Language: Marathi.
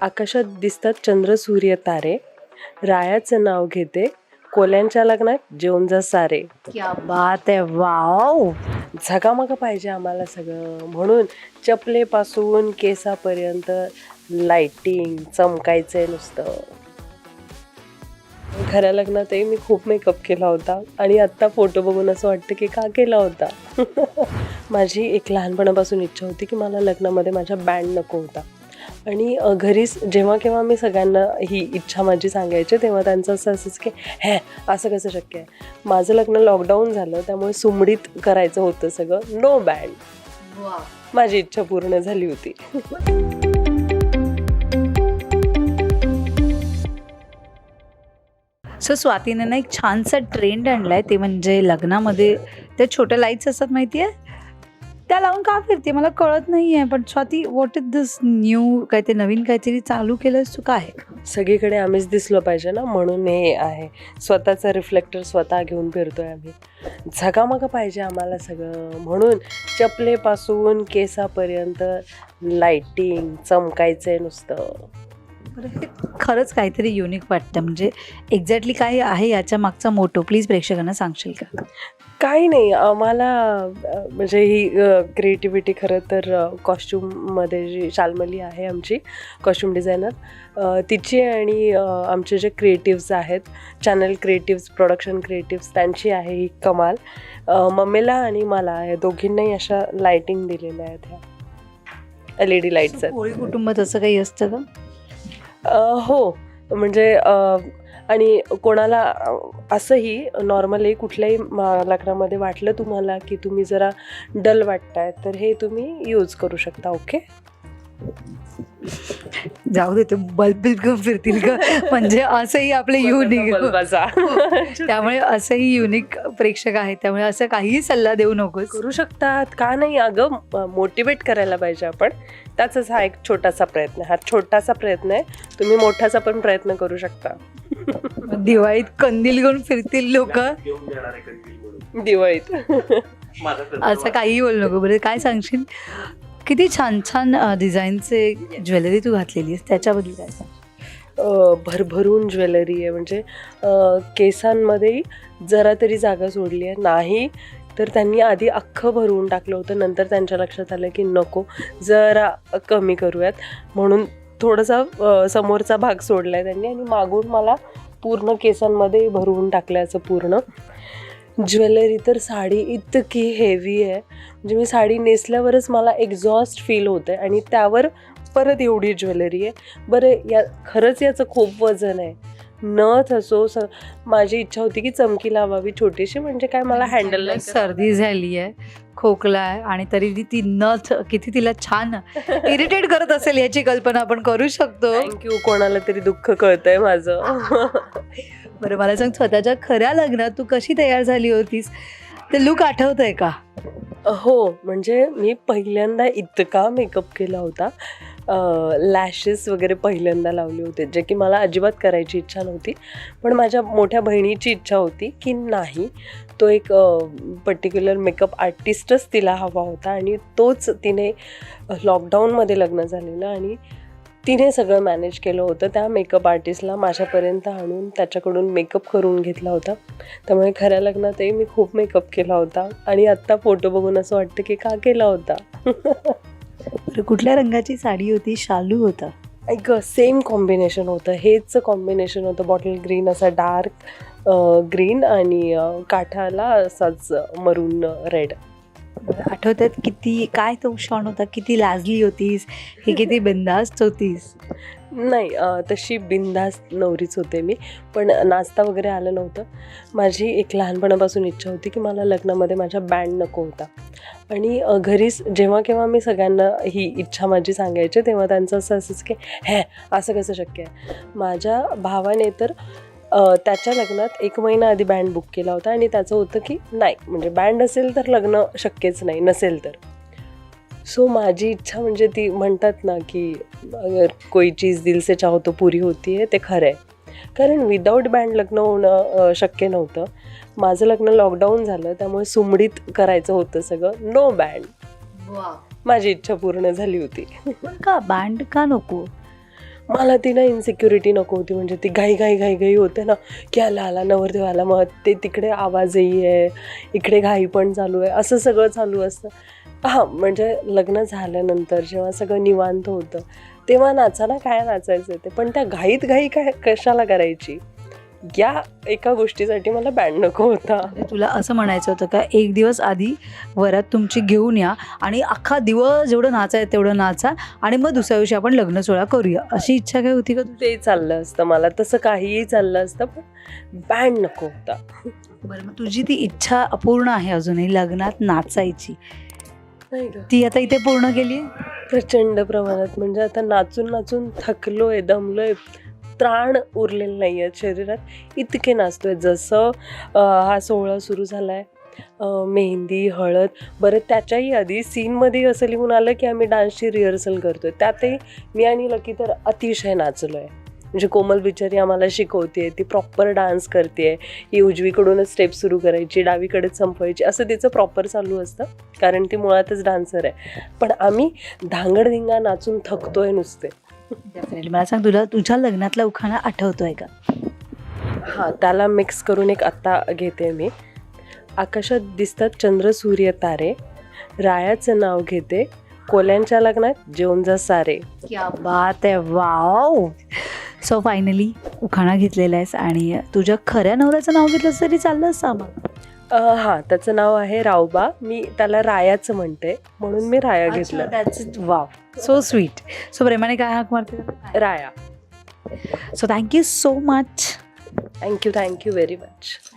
आकाशात दिसतात चंद्र सूर्य तारे. रायाचं नाव घेते कोल्यांच्या लग्नात जेवण जा सारे. क्या बात आहे वाव! झगामग पाहिजे आम्हाला सगळं. म्हणून चपलेपासून केसापर्यंत लाइटिंग चमकायचंय नुसतं. खऱ्या लग्नातही मी खूप मेकअप केला होता आणि आत्ता फोटो बघून असं वाटतं की का केला होता? माझी एक लहानपणापासून इच्छा होती की मला लग्नामध्ये माझ्या बँड नको होता. आणि घरीच जेव्हा केव्हा मी सगळ्यांना ही इच्छा माझी सांगायचे तेव्हा त्यांचं असं असायचं की हे असं कसं शक्य आहे? माझं लग्न लॉकडाऊन झालं त्यामुळे सुमडीत करायचं होतं सगळं. नो बँड माझी इच्छा पूर्ण झाली होती. सो स्वातीने ना एक छानसा ट्रेंड आणलाय ते म्हणजे लग्नामध्ये त्या छोट्या लाईट्स असतात माहिती आहे त्या लावून का फिरते? मला कळत नाही आहे पण Swati what is this new काय ते नवीन काहीतरी चालू केलंस तू काय? सगळीकडे आम्हीच दिसलो पाहिजे ना म्हणून हे आहे. स्वतःचा रिफ्लेक्टर स्वतः घेऊन फिरतोय आम्ही. झगामग पाहिजे आम्हाला सगळं. म्हणून चपलेपासून केसापर्यंत लाईटिंग चमकायचं आहे नुसतं. खरंच काहीतरी युनिक वाटतं. म्हणजे एक्झॅक्टली काय आहे याच्या मागचा मोटो प्लीज प्रेक्षकांना सांगशील का? काही नाही. आम्हाला म्हणजे ही क्रिएटिव्हिटी खरं तर कॉस्ट्युममध्ये जी शाल्मली आहे आमची कॉस्ट्युम डिझायनर तिची आणि आमचे जे क्रिएटिव्स आहेत चॅनल क्रिएटिव्स प्रोडक्शन क्रिएटिव्स त्यांची आहे ही कमाल. मम्मीला आणि मला या दोघींनाही अशा लाइटिंग दिलेल्या आहेत ह्या. एल ई डी लाईट्स आहेत कोळी कुटुंबात असं काही असतं का? हो. म्हणजे आणि कोणाला असंही नॉर्मली कुठल्याही म- लग्नामध्ये वाटलं तुम्हाला की तुम्ही जरा डल वाटताय तर हे तुम्ही यूज करू शकता ओके? जाऊ दे ते बल्ब बिल्ब फिरतील का म्हणजे असंही आपले युनिक. त्यामुळे असंही युनिक प्रेक्षक आहेत. त्यामुळे असं काहीही सल्ला देऊ नकोस. करू शकतात. का नाही? अगं मोटिवेट करायला पाहिजे आपण. त्याचाच हा एक छोटासा प्रयत्न आहे. हा छोटासा प्रयत्न आहे. तुम्ही मोठासा पण प्रयत्न करू शकता. दिवाळीत कंदील घेऊन फिरतील लोक. आहे दिवाळीत. असं काहीही बोलू नको. बरं काय सांगशील? किती छान छान डिझाईनचे ज्वेलरी तू घातलेली आहेस. त्याच्याबद्दल काय सांग? भरभरून ज्वेलरी आहे. म्हणजे केसांमध्येही जरा तरी जागा सोडली आहे. नाही तर त्यांनी आधी अख्खं भरवून टाकलं होतं. नंतर त्यांच्या लक्षात आलं की नको जरा कमी करूयात. म्हणून थोडासा समोरचा भाग सोडला आहे त्यांनी. आणि मागून मला पूर्ण केसांमध्ये भरवून टाकलं असं पूर्ण. ज्वेलरी तर साडी इतकी हेवी आहे म्हणजे मी साडी नेसल्यावरच मला एक्झॉस्ट फील होतं आहे आणि त्यावर परत एवढी ज्वेलरी आहे. बरं या खरंच याचं खूप वजन आहे. नथ असो स माझी इच्छा होती की चमकी लावावी छोटीशी म्हणजे काय मला हँडल नाही सर्दी झाली आहे खोकला आहे आणि तरी ती- ती नथ किती तिला छान इरिटेट करत असेल याची कल्पना आपण करू शकतो. थँक्यू कोणाला तरी दुःख कळतंय माझं. बरं मला सांग स्वतःच्या खऱ्या लग्नात तू कशी तयार झाली होतीस? ते लुक आठवत आहे का? हो म्हणजे मी पहिल्यांदा इतका मेकअप केला होता. लॅशेस वगैरे पहिल्यांदा लावले होते जे की मला अजिबात करायची इच्छा नव्हती. पण माझ्या मोठ्या बहिणीची इच्छा होती की नाही तो एक पर्टिक्युलर मेकअप आर्टिस्टच तिला हवा होता आणि तोच तिने लॉकडाऊनमध्ये लग्न झालेलं आणि तिने सगळं मॅनेज केलं होतं. त्या मेकअप आर्टिस्टला माझ्यापर्यंत आणून त्याच्याकडून मेकअप करून घेतला होता. त्यामुळे खऱ्या लग्नातही मी खूप मेकअप केला होता. आणि आत्ता फोटो बघून असं वाटतं की का केला होता? कुठल्या रंगाची साडी होती? शालू होता? एक सेम कॉम्बिनेशन होतं. हेच कॉम्बिनेशन होतं. बॉटल ग्रीन असा डार्क ग्रीन आणि काठाला असाच मरून रेड आठवतात किती काय तो क्षण होता? किती लाजली होतीस? ही किती बिंदास्त होतीस? नाही तशी बिनधास्त नवरीच होते मी. पण नाचता वगैरे आलं नव्हतं. माझी एक लहानपणापासून इच्छा होती की मला लग्नामध्ये माझ्या बँड नको होता. आणि घरीच जेव्हा केव्हा मी सगळ्यांना ही इच्छा माझी सांगायची तेव्हा त्यांचं असं असंच की हे असं कसं शक्य आहे? माझ्या भावाने तर त्याच्या लग्नात एक महिना आधी बँड बुक केला होता आणि त्याचं होतं की नाही म्हणजे बँड असेल तर लग्न शक्यच नाही नसेल तर. सो माझी इच्छा म्हणजे ती म्हणतात ना की अगर कोई चीज दिल से चाहो तो पुरी होती आहे ते खरं आहे. कारण विदाऊट बँड लग्न होणं शक्य नव्हतं. माझं लग्न लॉकडाऊन झालं त्यामुळे सुमडीत करायचं होतं सगळं. नो बँड माझी इच्छा पूर्ण झाली होती. का बँड का नको? मला ती ना इन्सिक्युरिटी नको होती. म्हणजे ती घाई घाई घाई घाई होते ना की आला आला नवरदेव आला. मग ते तिकडे आवाजही आहे इकडे घाई पण चालू आहे. असं सगळं चालू असतं. हां म्हणजे लग्न झाल्यानंतर जेव्हा सगळं निवांत होतं तेव्हा नाचायला काय नाचायचं ते? पण त्या घाईत घाई काय कशाला करायची? या एका गोष्टीसाठी मला बँड नको होता. तुला असं म्हणायचं होतं का? एक दिवस आधी वरात तुमची घेऊन या आणि अख्खा दिवस जेवढं नाचा आहे तेवढं नाचा आणि मग दुसऱ्या दिवशी आपण लग्न सोहळा करूया. अशी इच्छा काय होती का ते चाललं असतं मला. तसं काहीही चाललं असतं पण बँड नको होता. बरं मग तुझी ती इच्छा अपूर्ण आहे अजूनही लग्नात नाचायची. नाही ती आता इथे पूर्ण केली प्रचंड प्रमाणात. म्हणजे आता नाचून नाचून थकलोय दमलोय. त्राण उरलेलं नाही आहेत शरीरात. इतके नाचतोय. जसं हा सोहळा सुरू झाला आहे मेहंदी हळद बरं त्याच्याही आधी सीनमध्ये असं लिहून आलं की आम्ही डान्सची रिहर्सल करतोय. त्यातही मी आणि लकी तर अतिशय नाचलो आहे म्हणजे कोमल बिचारी आम्हाला शिकवते ती प्रॉपर डान्स करते ही उजवीकडूनच स्टेप सुरू करायची डावीकडेच संपवायची असं तिचं प्रॉपर चालू असतं. कारण ती मुळातच डान्सर आहे. पण आम्ही धांगडधिंगा नाचून थकतोय नुसते. डेफिनेटली मला सांग तुला तुझ्या लग्नातला उखाणा आठवतोय का? हां त्याला मिक्स करून एक आत्ता घेते मी. आकाशात दिसतात चंद्र सूर्य तारे. रायाचं नाव घेते. कोल्यांच्या लग्नात जेवण जा सारे. क्या बात आहे. वाव! सो फायनली उखाणा घेतलेला आहेस आणि तुझ्या खऱ्या नवऱ्याचं नाव घेतलं तरी चाललं असतं आम्हाला अं, हां त्याचं नाव आहे रावबा. मी त्याला रायाचं म्हणते. म्हणून मी राया घेतलं. That's it wow so sweet so प्रेमाने काय हाक मारते? Raya. So thank you so much thank you thank you very much